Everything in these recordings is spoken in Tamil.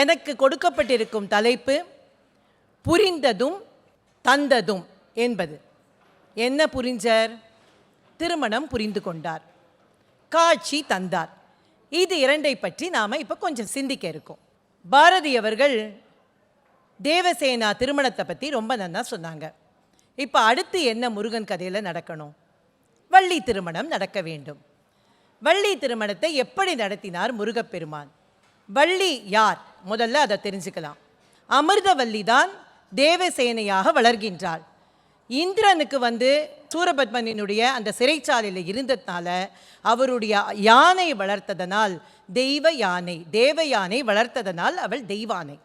எனக்கு கொடுக்கப்பட்டிருக்கும் தலைப்பு புரிந்ததும் தந்ததும் என்பது. என்ன புரிஞ்சர்? திருமணம் புரிந்து கொண்டார். காட்சி தந்தார். இது இரண்டை பற்றி நாம் இப்போ கொஞ்சம் சிந்திக்க இருக்கோம். பாரதி அவர்கள் தேவசேனா திருமணத்தை பற்றி ரொம்ப நன்னா சொன்னாங்க. இப்போ அடுத்து என்ன முருகன் கதையில் நடக்கணும்? வள்ளி திருமணம் நடக்க வேண்டும். வள்ளி திருமணத்தை எப்படி நடத்தினார் முருகப்பெருமான்? வள்ளி யார்? முதல்ல அதை தெரிஞ்சுக்கலாம். அமிர்தவல்லி தான் தேவசேனையாக வளர்கின்றாள். இந்திரனுக்கு வந்து சூரபத்மனினுடைய அந்த சிறைச்சாலையில் இருந்ததுனால அவருடைய யானை வளர்த்ததனால் தெய்வ யானை தேவ யானை வளர்த்ததனால் அவள் தெய்வானை.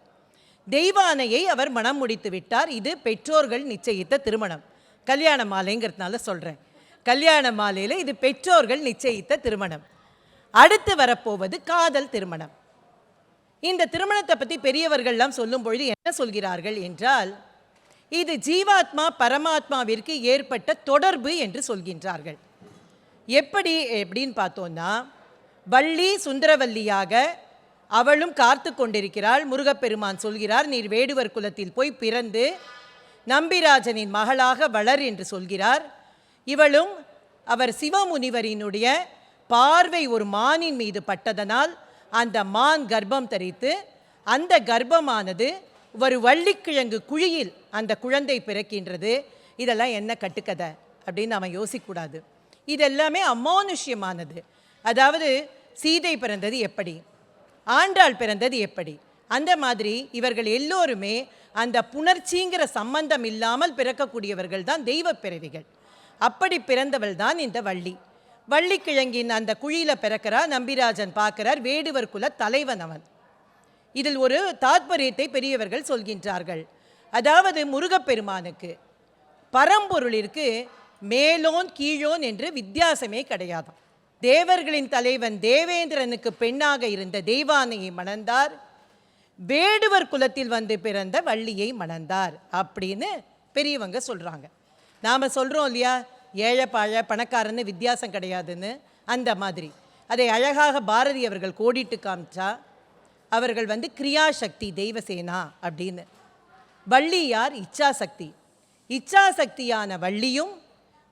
தெய்வானையை அவர் மனம் முடித்து விட்டார். இது பெற்றோர்கள் நிச்சயித்த திருமணம். கல்யாண மாலைங்கிறதுனால சொல்கிறேன் கல்யாண மாலையில் இது பெற்றோர்கள் நிச்சயித்த திருமணம். அடுத்து வரப்போவது காதல் திருமணம். இந்த திருமணத்தை பற்றி பெரியவர்கள்லாம் சொல்லும் பொழுது என்ன சொல்கிறார்கள் என்றால் இது ஜீவாத்மா பரமாத்மாவிற்கு ஏற்பட்ட தொடர்பு என்று சொல்கின்றார்கள். எப்படி எப்படின்னு பார்த்தோன்னா வள்ளி சுந்தரவல்லியாக அவளும் காத்து கொண்டிருக்கிறாள். முருகப்பெருமான் சொல்கிறார் நீர் வேடுவர் குலத்தில் போய் பிறந்து நம்பிராஜனின் மகளாக வளர் என்று சொல்கிறார். இவளும் அவர் சிவமுனிவரினுடைய பார்வை ஒரு மானின் மீது பட்டதனால் அந்த மான் கர்ப்பம் தரித்து அந்த கர்ப்பமானது ஒரு வள்ளிக்கிழங்கு குழியில் அந்த குழந்தை பிறக்கின்றது. இதெல்லாம் என்ன கட்டுக்கதை அப்படின்னு நாம் யோசிக்கக்கூடாது. இதெல்லாமே அமானுஷ்யமானது. அதாவது சீதை பிறந்தது எப்படி? ஆண்டாள் பிறந்தது எப்படி? அந்த மாதிரி இவர்கள் எல்லோருமே அந்த புணர்ச்சிங்கிற சம்பந்தம் இல்லாமல் பிறக்கக்கூடியவர்கள் தான் தெய்வ பிறவிகள். அப்படி பிறந்தவள் தான் இந்த வள்ளி. வள்ளிக்கிழங்கின் அந்த குழியில பிறக்கிறார் நம்பிராஜன் பார்க்கிறார் வேடுவர் குல தலைவன் அவன். இதில் ஒரு தாத்பரியத்தை பெரியவர்கள் சொல்கின்றார்கள். அதாவது முருகப்பெருமானுக்கு பரம்பொருளிற்கு மேலோன் கீழோன் என்று வித்தியாசமே கிடையாதாம் தேவர்களின் தலைவன் தேவேந்திரனுக்கு பெண்ணாக இருந்த தெய்வானையை மணந்தார். வேடுவர் குலத்தில் வந்து பிறந்த வள்ளியை மணந்தார் அப்படின்னு பெரியவங்க சொல்கிறாங்க நாம் சொல்கிறோம் இல்லையா? ஏழை பாழ பணக்காரன்னு வித்தியாசம் கிடையாதுன்னு அந்த மாதிரி. அதை அழகாக பாரதி அவர்கள் கோடிட்டு காமிச்சா அவர்கள் வந்து கிரியாசக்தி தெய்வசேனா அப்படின்னு. வள்ளி யார் இச்சாசக்தி. இச்சாசக்தியான வள்ளியும்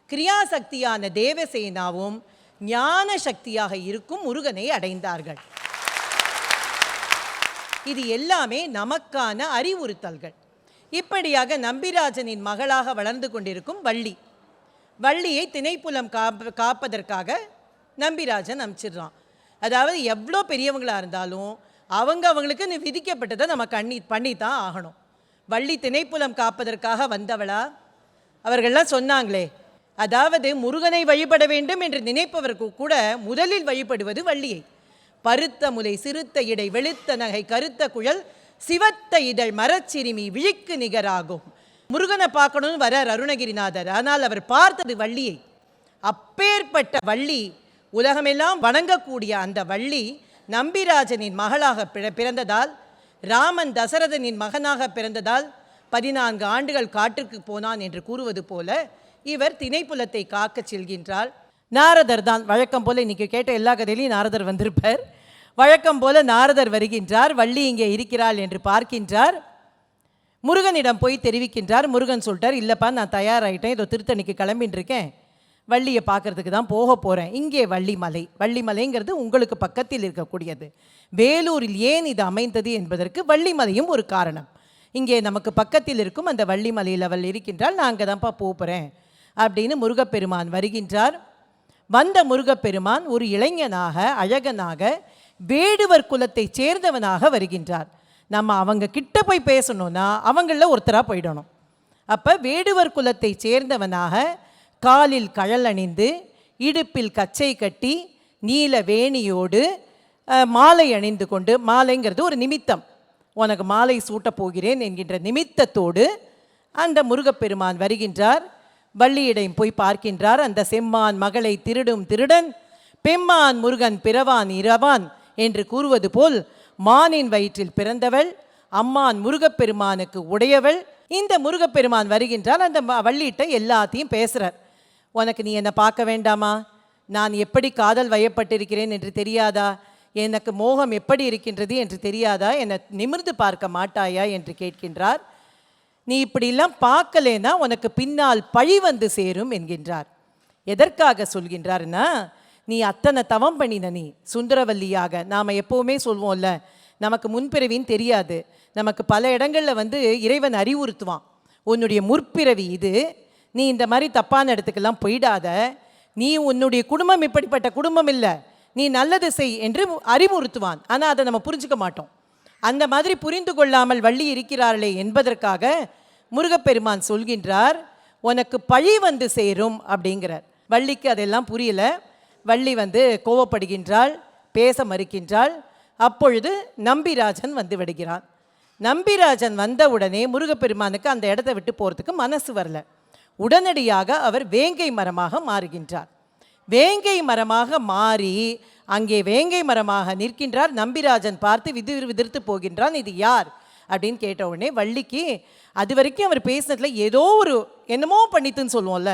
கிரியாசக்தியான தேவசேனாவும் ஞான சக்தியாக இருக்கும் முருகனை அடைந்தார்கள். இது எல்லாமே நமக்கான அறிவுறுத்தல்கள். இப்படியாக நம்பிராஜனின் மகளாக வளர்ந்து கொண்டிருக்கும் வள்ளி. வள்ளியை திணைப்புலம் காப்ப காப்பதற்காக நம்பிராஜன் அனுப்பிச்சிடுறான் அதாவது எவ்வளோ பெரியவங்களாக இருந்தாலும் அவங்க அவங்களுக்கு விதிக்கப்பட்டதை நம்ம கண்ணி பண்ணித்தான் ஆகணும். வள்ளி திணைப்புலம் காப்பதற்காக வந்தவளா? அவர்கள்லாம் சொன்னாங்களே அதாவது முருகனை வழிபட வேண்டும் என்று நினைப்பவருக்கு கூட முதலில் வழிபடுவது வள்ளியை. பருத்த முலை சிறுத்த இடை வெளுத்த நகை கருத்த குழல் சிவத்த இதழ் மரச்சிறுமி விழிக்கு நிகராகும். முருகனை பார்க்கணும்னு வரார் அருணகிரிநாதர். ஆனால் அவர் பார்த்தது வள்ளியை. அப்பேற்பட்ட வள்ளி உலகமெல்லாம் வணங்கக்கூடிய அந்த வள்ளி நம்பிராஜனின் மகளாக பிற- பிறந்ததால் ராமன் தசரதனின் மகனாக பிறந்ததால் பதினான்கு ஆண்டுகள் காட்டிற்கு போனான் என்று கூறுவது போல இவர் திணைப்புலத்தை காக்கச் செல்கின்றாள் நாரதர் தான் வழக்கம் போல இன்னைக்கு கேட்ட எல்லா கதையிலையும் நாரதர் வந்திருப்பார். வழக்கம் போல நாரதர் வருகின்றார். வள்ளி இங்கே இருக்கிறாள் என்று பார்க்கின்றார். முருகனிடம் போய் தெரிவிக்கின்றார். முருகன் சொல்லிட்டார் இல்லைப்பா நான் தயாராகிட்டேன் இதோ திருத்தணிக்கு கிளம்பின்னு இருக்கேன் வள்ளியை பார்க்கறதுக்கு தான் போக போகிறேன் இங்கே வள்ளிமலை. வள்ளிமலைங்கிறது உங்களுக்கு பக்கத்தில் இருக்கக்கூடியது. வேலூரில் ஏன் இது அமைந்தது என்பதற்கு வள்ளிமலையும் ஒரு காரணம். இங்கே நமக்கு பக்கத்தில் இருக்கும் அந்த வள்ளிமலையில் அவள் இருக்கின்றால் நான் அங்கே தான்ப்பா போகிறேன் அப்படின்னு முருகப்பெருமான் வருகின்றார். வந்த முருகப்பெருமான் ஒரு இளைஞனாக அழகனாக வேடுவர் குலத்தைச் சேர்ந்தவனாக வருகின்றார். நம்ம அவங்க கிட்ட போய் பேசணும்னா அவங்களில் ஒருத்தராக போயிடணும். அப்போ வேடுவர் குலத்தைச் சேர்ந்தவனாக காலில் கழல் அணிந்து இடுப்பில் கச்சை கட்டி நீல வேணியோடு மாலை அணிந்து கொண்டு மாலைங்கிறது ஒரு நிமித்தம். உனக்கு மாலை சூட்டப் போகிறேன் என்கின்ற நிமித்தத்தோடு அந்த முருகப்பெருமான் வருகின்றார். வள்ளியிடம் போய் பார்க்கின்றார். அந்த செம்மான் மகளை திருடும் திருடன் பெம்மான் முருகன் பிறவான் இரவான் என்று கூறுவது போல் மானின் வயிற்றில் பிறந்தவள் அம்மான் முருகப்பெருமானுக்கு உடையவள். இந்த முருகப்பெருமான் வருகின்றால் அந்த வள்ளிட்ட எல்லாத்தையும் பேசுகிறார் உனக்கு நீ என்னை பார்க்க வேண்டாமா? நான் எப்படி காதல் வயப்பட்டிருக்கிறேன் என்று தெரியாதா? எனக்கு மோகம் எப்படி இருக்கின்றது என்று தெரியாதா? என்னை நிமிர்ந்து பார்க்க மாட்டாயா? என்று கேட்கின்றார். நீ இப்படிலாம் பார்க்கலேனா உனக்கு பின்னால் பழி வந்து சேரும் என்கின்றார். எதற்காக சொல்கின்றார்னா நீ அத்தனை தவம் பண்ணின நீ சுந்தரவல்லியாக. நாம் எப்போவுமே சொல்வோம்ல நமக்கு முன்பிறவின்னு தெரியாது. நமக்கு பல இடங்களில் வந்து இறைவன் அறிவுறுத்துவான். உன்னுடைய முற்பிறவி இது. நீ இந்த மாதிரி தப்பான இடத்துக்கெல்லாம் போயிடாத. நீ உன்னுடைய குடும்பம் இப்படிப்பட்ட குடும்பம் இல்லை. நீ நல்லது செய் என்று அறிவுறுத்துவான். ஆனால் அதை நம்ம புரிஞ்சுக்க மாட்டோம். அந்த மாதிரி புரிந்து கொள்ளாமல் வள்ளி இருக்கிறார்களே என்பதற்காக முருகப்பெருமான் சொல்கின்றார் உனக்கு பழி வந்து சேரும் அப்படிங்கிறார். வள்ளிக்கு அதெல்லாம் புரியல. வள்ளி வந்து கோவப்படுகின்றாள் பேச மறுக்கின்றாள். அப்பொழுது நம்பிராஜன் வந்து விடுகிறான். நம்பிராஜன் வந்தவுடனே முருகப்பெருமானுக்கு அந்த இடத்த விட்டு போகிறதுக்கு மனசு வரல. உடனடியாக அவர் வேங்கை மரமாக மாறுகின்றார். வேங்கை மரமாக மாறி அங்கே வேங்கை மரமாக நிற்கின்றார். நம்பிராஜன் பார்த்து விதிர் விதிர்த்து போகின்றான் இது யார்? அப்படின்னு கேட்ட உடனே வள்ளிக்கு அது வரைக்கும் அவர் பேசினதில் ஏதோ ஒரு என்னமோ பண்ணித்துன்னு சொல்லுவோம்ல.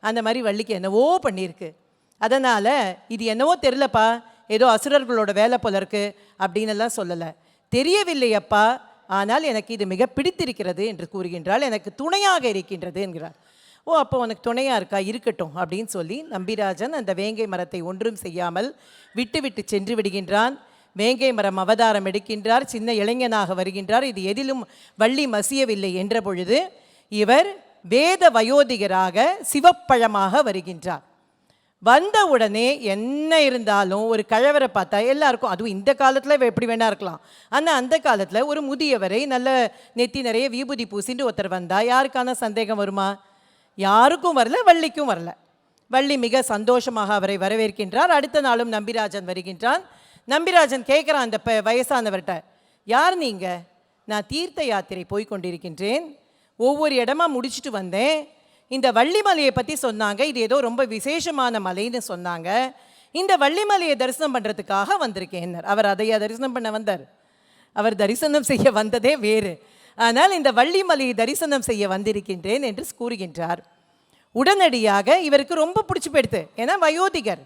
அந்த மாதிரி வள்ளிக்கு என்னவோ பண்ணியிருக்கு. அதனால் இது என்னவோ தெரிலப்பா ஏதோ அசுரர்களோட வேலை போல இருக்கு அப்படின்னு எல்லாம் சொல்லலை. தெரியவில்லையப்பா. ஆனால் எனக்கு இது மிக பிடித்திருக்கிறது என்று கூறுகின்றாள். எனக்கு துணையாக இருக்கின்றது என்கிறார். ஓ அப்போ உனக்கு துணையாக இருக்கா? இருக்கட்டும் அப்படின்னு சொல்லி நம்பிராஜன் அந்த வேங்கை மரத்தை ஒன்றும் செய்யாமல் விட்டு விட்டு சென்று விடுகின்றான். வேங்கை மரம் அவதாரம் எடுக்கின்றார். சின்ன இளைஞனாக வருகின்றார். இது எதிலும் வள்ளி மசியவில்லை என்ற பொழுது இவர் வேத வயோதிகராக சிவப்பழமாக வருகின்றார். வந்த உடனே என்ன இருந்தாலும் ஒரு கழவரை பார்த்தா எல்லாருக்கும் அதுவும் இந்த காலத்தில் எப்படி வேணா இருக்கலாம். ஆனால் அந்த காலத்தில் ஒரு முதியவரை நல்ல நெத்தி நிறைய விபூதி பூசிட்டு ஒருத்தர் வந்தால் யாருக்கான சந்தேகம் வருமா? யாருக்கும் வரல வள்ளிக்கும் வரல. வள்ளி மிக சந்தோஷமாக அவரை வரவேற்கின்றார். அடுத்த நாளும் நம்பிராஜன் வருகின்றான். நம்பிராஜன் கேட்குறான் அந்த ப- வயசானவர்கிட்ட யார் நீங்கள் நான் தீர்த்த யாத்திரை போய் கொண்டிருக்கின்றேன். ஒவ்வொரு இடமா முடிச்சுட்டு வந்தேன். இந்த வள்ளிமலையை பற்றி சொன்னாங்க. இது ஏதோ ரொம்ப விசேஷமான மலைன்னு சொன்னாங்க. இந்த வள்ளிமலையை தரிசனம் பண்ணுறதுக்காக வந்திருக்கேன் அவர் அதையா தரிசனம் பண்ண வந்தார்? அவர் தரிசனம் செய்ய வந்ததே வேறு. ஆனால் இந்த வள்ளிமலையை தரிசனம் செய்ய வந்திருக்கின்றேன் என்று கூறுகின்றார். உடனடியாக இவருக்கு ரொம்ப பிடிச்சி போயிடுது. ஏன்னா வயோதிகர்.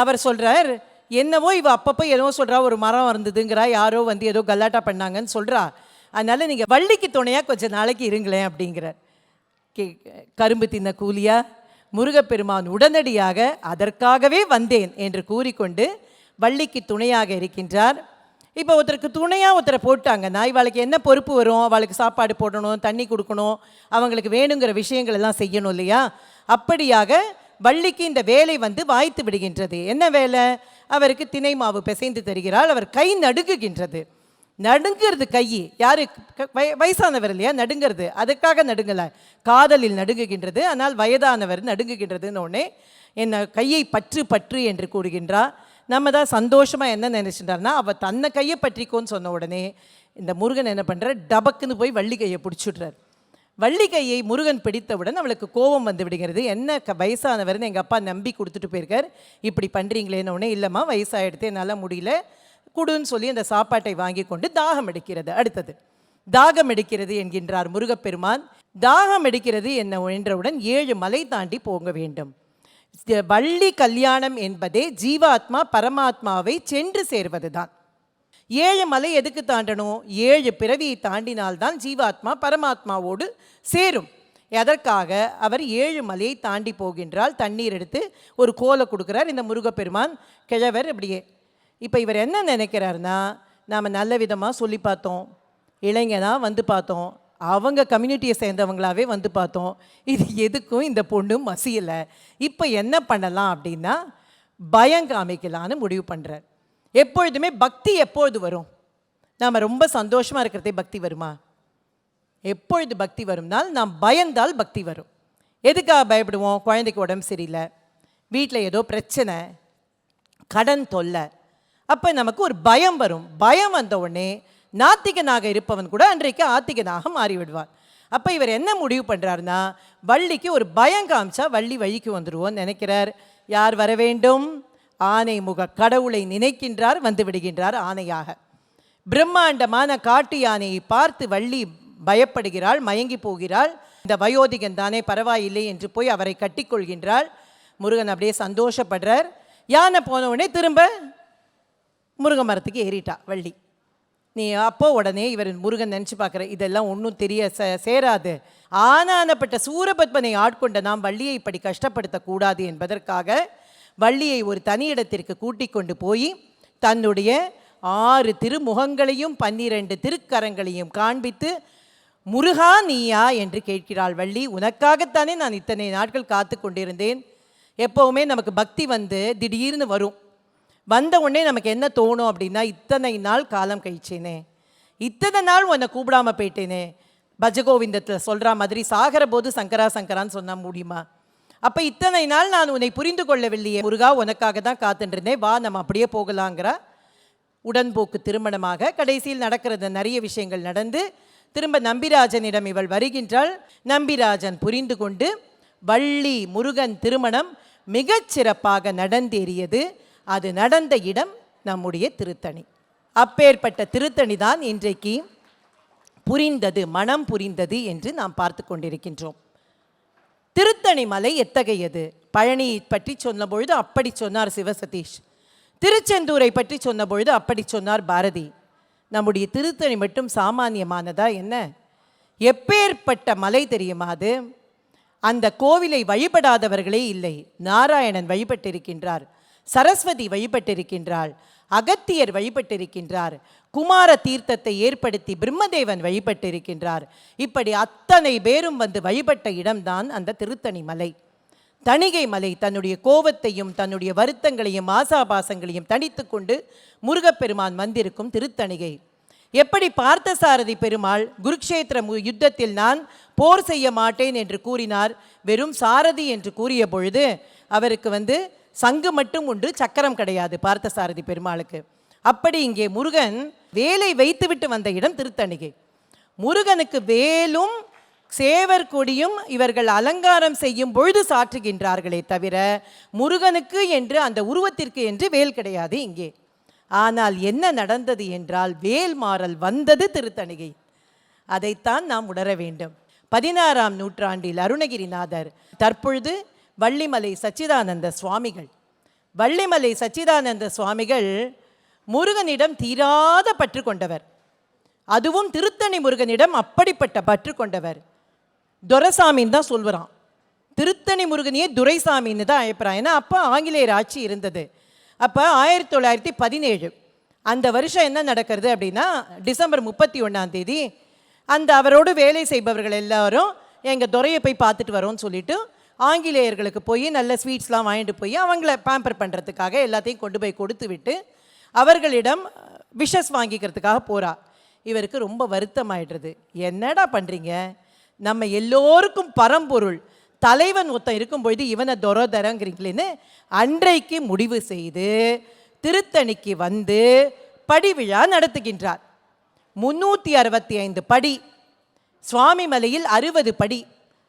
அவர் சொல்கிறார் என்னவோ இவ அப்பப்போ ஏதோ சொல்கிறா ஒரு மரம் இருந்ததுங்கிறா யாரோ வந்து ஏதோ கல்லாட்டா பண்ணாங்கன்னு சொல்கிறா அதனால் நீங்கள் வள்ளிக்கு துணையாக கொஞ்சம் நாளைக்கு இருங்களேன் அப்படிங்கிறார். கே கரும்பு தின்ன கூலியா? முருகப்பெருமான் உடனடியாக அதற்காகவே வந்தேன் என்று கூறிக்கொண்டு வள்ளிக்கு துணையாக இருக்கின்றார். இப்போ ஒருத்தருக்கு துணையாக ஒருத்தரை போட்டாங்கன்னா இவளுக்கு என்ன பொறுப்பு வரும்? அவளுக்கு சாப்பாடு போடணும் தண்ணி கொடுக்கணும் அவங்களுக்கு வேணுங்கிற விஷயங்கள் எல்லாம் செய்யணும் இல்லையா? அப்படியாக வள்ளிக்கு இந்த வேலை வந்து வாய்த்து விடுகின்றது. என்ன வேலை? அவருக்கு திணை மாவு பிசைந்து தருகிறாள். அவர் கை நடுங்குகின்றது. நடுங்கிறது கை. யாரு? க- வய- வயசானவர் இல்லையா? நடுங்கிறது. அதுக்காக நடுங்கலை. காதலில் நடுங்குகின்றது. ஆனால் வயதானவர் நடுங்குகின்றதுன்னு உடனே என்னை கையை பற்று பற்று என்று கூறுகின்றார் நம்ம தான் சந்தோஷமாக என்ன நினைச்சிட்டார்னா அவள் தன்னை கையை பற்றிக்கோன்னு சொன்ன உடனே இந்த முருகன் என்ன பண்றார்? டபக்குன்னு போய் வள்ளி கையை பிடிச்சுடுறார். வள்ளி கையை முருகன் பிடித்தவுடன் அவளுக்கு கோபம் வந்து விடுகிறது. என்ன க வயசானவர்னு எங்கள் அப்பா நம்பி கொடுத்துட்டு போயிருக்கார். இப்படி பண்ணுறீங்களேன்னு உடனே இல்லைம்மா வயசாகிடுத்து என்னால் முடியல. கொடுன்னு சொல்லி அந்த சாப்பாட்டை வாங்கி கொண்டு தாகம் எடுக்கிறது. அடுத்தது தாகம் எடுக்கிறது என்கின்றார் முருகப்பெருமான். தாகம் எடுக்கிறது என்ன என்றவுடன் ஏழு மலை தாண்டி போக வேண்டும். வள்ளி கல்யாணம் என்பதே ஜீவாத்மா பரமாத்மாவை சென்று சேர்வதுதான். ஏழு மலை எதுக்கு தாண்டணும்? ஏழு பிறவியை தாண்டினால்தான் ஜீவாத்மா பரமாத்மாவோடு சேரும். எதற்காக? அவர் ஏழு மலையை தாண்டி போகின்றால் தண்ணீர் எடுத்து ஒரு கோலை கொடுக்குறார் இந்த முருகப்பெருமான். கிழவர் இப்படியே இப்போ இவர் என்ன நினைக்கிறாருன்னா நாம் நல்ல விதமாக சொல்லி பார்த்தோம். இளைஞனாக வந்து பார்த்தோம். அவங்க கம்யூனிட்டியை சேர்ந்தவங்களாவே வந்து பார்த்தோம். இது எதுக்கும் இந்த பொண்ணு மசியலை. இப்போ என்ன பண்ணலாம் அப்படின்னா பயம் காமிக்கலான்னு முடிவு பண்ணுறார் எப்பொழுதுமே பக்தி எப்பொழுது வரும்? நாம் ரொம்ப சந்தோஷமாக இருக்கிறதே பக்தி வருமா? எப்பொழுது பக்தி வரும்னால் நாம் பயந்தால் பக்தி வரும். எதுக்காக பயப்படுவோம்? குழந்தைக்கு உடம்பு சரியில்லை. வீட்டில் ஏதோ பிரச்சனை. கடன் தொல்லை. அப்போ நமக்கு ஒரு பயம் வரும். பயம் வந்த உடனே நாத்திகனாக இருப்பவன் கூட அன்றைக்கு ஆத்திகனாக மாறிவிடுவான். அப்போ இவர் என்ன முடிவு பண்ணுறாருன்னா வள்ளிக்கு ஒரு பயம் காமிச்சா வள்ளி வழிக்கு வந்துடுவோம்னு நினைக்கிறார். யார் வர வேண்டும்? ஆனை முக கடவுளை நினைக்கின்றார் வந்து விடுகின்றார் ஆனையாக. பிரம்மாண்டமான காட்டு யானையை பார்த்து வள்ளி பயப்படுகிறாள் மயங்கி போகிறாள். இந்த வயோதிகன் தானே பரவாயில்லை என்று போய் அவரை கட்டிக்கொள்கின்றாள். முருகன் அப்படியே சந்தோஷப்படுறார். யானை போன உடனே திரும்ப முருங்கை மரத்துக்கு ஏறிட்டா வள்ளி. நீ அப்போ உடனே இவர் முருகன் நினச்சி பார்க்குற இதெல்லாம் ஒன்றும் தெரிய ச சேராது. ஆனானப்பட்ட சூரபத்மனை ஆட்கொண்ட நாம் வள்ளியை இப்படி கஷ்டப்படுத்தக்கூடாது என்பதற்காக வள்ளியை ஒரு தனி இடத்திற்கு கூட்டி கொண்டு போய் தன்னுடைய ஆறு திருமுகங்களையும் பன்னிரண்டு திருக்கரங்களையும் காண்பித்து முருகா நீயா? என்று கேட்கிறாள் வள்ளி. உனக்காகத்தானே நான் இத்தனை நாட்கள் காத்து கொண்டிருந்தேன். எப்போவுமே நமக்கு பக்தி வந்து திடீர்னு வரும். வந்த உடனே நமக்கு என்ன தோணும் அப்படின்னா இத்தனை நாள் காலம் கழிச்சேனே. இத்தனை நாள் உன்னை கூப்பிடாம போயிட்டேனே. பஜகோவிந்தத்தில் சொல்கிற மாதிரி சாகிற போது சங்கரா சங்கரான்னு சொன்னால் முடியுமா? அப்போ இத்தனை நாள் நான் உன்னை புரிந்து கொள்ளவில்லையே முருகா உனக்காக தான் காத்துட்டுருந்தேன் வா நம்ம அப்படியே போகலாங்கிறா. உடன்போக்கு திருமணமாக கடைசியில் நடக்கிறது நிறைய விஷயங்கள் நடந்து திரும்ப நம்பிராஜனிடம் இவள் வருகின்றாள். நம்பிராஜன் புரிந்து கொண்டு வள்ளி முருகன் திருமணம் மிகச் சிறப்பாக நடந்தேறியது. அது நடந்த இடம் நம்முடைய திருத்தணி. அப்பேற்பட்ட திருத்தணி தான் இன்றைக்கு புரிந்தது மனம் புரிந்தது என்று நாம் பார்த்து கொண்டிருக்கின்றோம். திருத்தணி மலை எத்தகையது? பழனி பற்றி சொன்னபொழுது அப்படி சொன்னார் சிவசதீஷ். திருச்செந்தூரை பற்றி சொன்னபொழுது அப்படி சொன்னார் பாரதி. நம்முடைய திருத்தணி மட்டும் சாமானியமானதா என்ன? எப்பேற்பட்ட மலை தெரியுமா அது? அந்த கோவிலை வழிபடாதவர்களே இல்லை. நாராயணன் வழிபட்டிருக்கின்றார். சரஸ்வதி வழிபட்டிருக்கின்றாள் அகத்தியர் வழிபட்டிருக்கின்றார் குமார தீர்த்தத்தை ஏற்படுத்தி பிரம்மதேவன் வழிபட்டிருக்கின்றார். இப்படி அத்தனை பேரும் வந்து வழிபட்ட இடம்தான் அந்த திருத்தணி மலை. தணிகை மலை தன்னுடைய கோபத்தையும் தன்னுடைய வருத்தங்களையும் ஆசாபாசங்களையும் தணித்து கொண்டு முருகப்பெருமான் வந்திருக்கும் திருத்தணிகை. எப்படி பார்த்தசாரதி பெருமாள் குருக்ஷேத்திர மு- யுத்தத்தில் நான் போர் செய்ய மாட்டேன் என்று கூறினார் வெறும் சாரதி என்று கூறிய பொழுது அவருக்கு வந்து சங்கு மட்டும் உண்டு சக்கரம் கிடையாது பார்த்தசாரதி பெருமாளுக்கு. அப்படி இங்கே முருகன் வேலை வைத்துவிட்டு வந்த இடம் திருத்தணிகை. முருகனுக்கு வேலும் சேவர் கொடியும் இவர்கள் அலங்காரம் செய்யும் பொழுது சாற்றுகின்றார்களே தவிர முருகனுக்கு என்று அந்த உருவத்திற்கு என்று வேல் கிடையாது இங்கே. ஆனால் என்ன நடந்தது என்றால் வேல் மாறல் வந்தது திருத்தணிகை. அதைத்தான் நாம் உணர வேண்டும். பதினாறாம் நூற்றாண்டில் அருணகிரிநாதர் தற்பொழுது வள்ளிமலை சச்சிதானந்த சுவாமிகள். வள்ளிமலை சச்சிதானந்த சுவாமிகள் முருகனிடம் தீராத பற்று கொண்டவர். அதுவும் திருத்தணி முருகனிடம் அப்படிப்பட்ட பற்று கொண்டவர். துரைசாமின்னு தான் சொல்வரான் திருத்தணி முருகனையே துரைசாமின்னு தான் அழைப்புறான். ஏன்னா அப்போ ஆங்கிலேயர் ஆட்சி இருந்தது. அப்போ ஆயிரத்தி தொள்ளாயிரத்தி பதினேழு. அந்த வருஷம் என்ன நடக்கிறது அப்படின்னா டிசம்பர் முப்பத்தி ஒன்றாம் தேதி அந்த அவரோடு வேலை செய்பவர்கள் எல்லாரும் எங்கள் துறையை போய் பார்த்துட்டு வரோம்னு சொல்லிட்டு ஆங்கிலேயர்களுக்கு போய் நல்ல ஸ்வீட்ஸ்லாம் வாங்கிட்டு போய் அவங்கள பேம்பர் பண்ணுறதுக்காக எல்லாத்தையும் கொண்டு போய் கொடுத்து விட்டு அவர்களிடம் விஷஸ் வாங்கிக்கிறதுக்காக போகிறா இவருக்கு ரொம்ப வருத்தமாயிடுறது. என்னடா பண்ணுறீங்க நம்ம எல்லோருக்கும் பரம்பொருள். தலைவன் ஒருத்தன் இருக்கும் பொழுது இவனை தொரோதரங்கிறீங்களேன்னு அன்றைக்கு முடிவு செய்து திருத்தணிக்கு வந்து படி விழா நடத்துகின்றார். முன்னூற்றி அறுபத்தி ஐந்து படி. சுவாமி மலையில் அறுபது படி.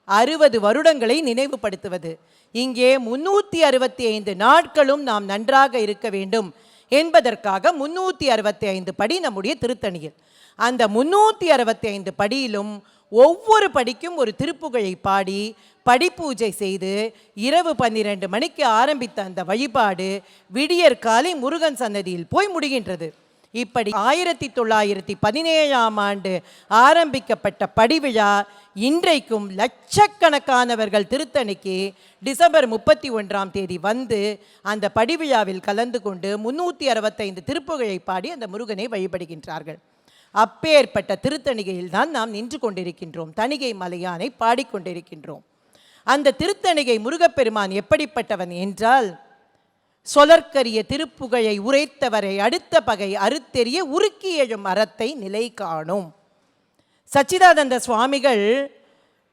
அறுபது வருடங்களை நினைவுபடுத்துவது. இங்கே முன்னூற்றி அறுபத்தி ஐந்து நாட்களும் நாம் நன்றாக இருக்க வேண்டும் என்பதற்காக முன்னூற்றி அறுபத்தி ஐந்து படி நம்முடைய திருத்தணியில். அந்த முன்னூற்றி அறுபத்தி ஐந்து படியிலும் ஒவ்வொரு படிக்கும் ஒரு திருப்புகழை பாடி படிப்பூஜை செய்து இரவு பன்னிரண்டு மணிக்கு ஆரம்பித்த அந்த வழிபாடு விடியற்காலை முருகன் சன்னதியில் போய் முடிகின்றது. இப்படி ஆயிரத்தி தொள்ளாயிரத்தி பதினேழாம் ஆண்டு ஆரம்பிக்கப்பட்ட படிவிழா இன்றைக்கும் லட்சக்கணக்கானவர்கள் திருத்தணிக்கு டிசம்பர் முப்பத்தி ஒன்றாம் தேதி வந்து அந்த படிவிழாவில் கலந்து கொண்டு முன்னூற்றி அறுபத்தைந்து திருப்புகழை பாடி அந்த முருகனை வழிபடுகின்றார்கள். அப்பேற்பட்ட திருத்தணிகையில் தான் நாம் நின்று கொண்டிருக்கின்றோம். தணிகை மலையானை பாடிக்கொண்டிருக்கின்றோம். அந்த திருத்தணிகை முருகப்பெருமான் எப்படிப்பட்டவன் என்றால் சொலற்கரிய திருப்புகழை உரைத்தவரை அடுத்த பகை அறுத்தெறிய உருக்கி எழும் அறத்தை நிலை காணும். சச்சிதானந்த சுவாமிகள்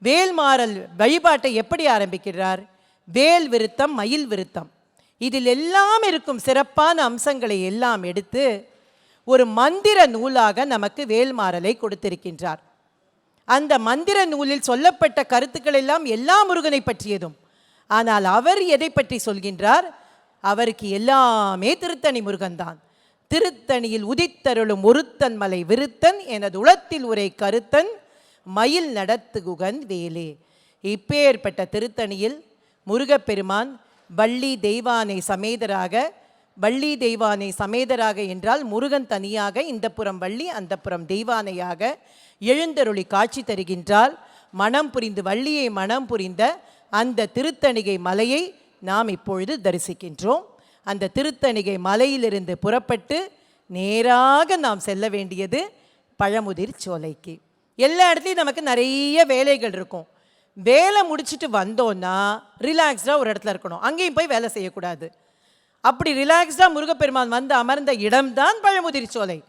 வேல்மாறல் வழிபாட்டை எப்படி ஆரம்பிக்கிறார்? வேல் விருத்தம் மயில் விருத்தம். இதில் எல்லாம் இருக்கும் சிறப்பான அம்சங்களை எல்லாம் எடுத்து ஒரு மந்திர நூலாக நமக்கு வேல்மாறலை கொடுத்திருக்கின்றார். அந்த மந்திர நூலில் சொல்லப்பட்ட கருத்துக்கள் எல்லாம் எல்லா முருகனை பற்றியதும். ஆனால் அவர் எதை பற்றி சொல்கின்றார்? அவருக்கு எல்லாமே திருத்தணி முருகன்தான். திருத்தணியில் உதித்தருளும் ஒருத்தன் மலை விருத்தன் எனது உளத்தில் உரை கருத்தன் மயில் நடத்துகுகன் வேலே. இப்பேற்பட்ட திருத்தணியில் முருகப்பெருமான் வள்ளி தெய்வானை சமேதராக வள்ளி தெய்வானை சமேதராக என்றால் முருகன் தனியாக இந்த புறம் வள்ளி அந்த புறம் தெய்வானையாக எழுந்தருளி காட்சி தருகின்றால் மனம் புரிந்து வள்ளியை மனம் புரிந்த அந்த திருத்தணிகை மலையை நாம் இப்பொழுது தரிசிக்கின்றோம். அந்த திருத்தணிகை மலையிலிருந்து புறப்பட்டு நேராக நாம் செல்ல வேண்டியது பழமுதிர் சோலைக்கு. எல்லா இடத்துலையும் நமக்கு நிறைய வேலைகள் இருக்கும். வேலை முடிச்சுட்டு வந்தோன்னா ரிலாக்ஸ்டாக ஒரு இடத்துல இருக்கணும். அங்கேயும் போய் வேலை செய்யக்கூடாது. அப்படி ரிலாக்ஸ்டாக முருகப்பெருமான் வந்து அமர்ந்த இடம்தான் பழமுதிர் சோலை.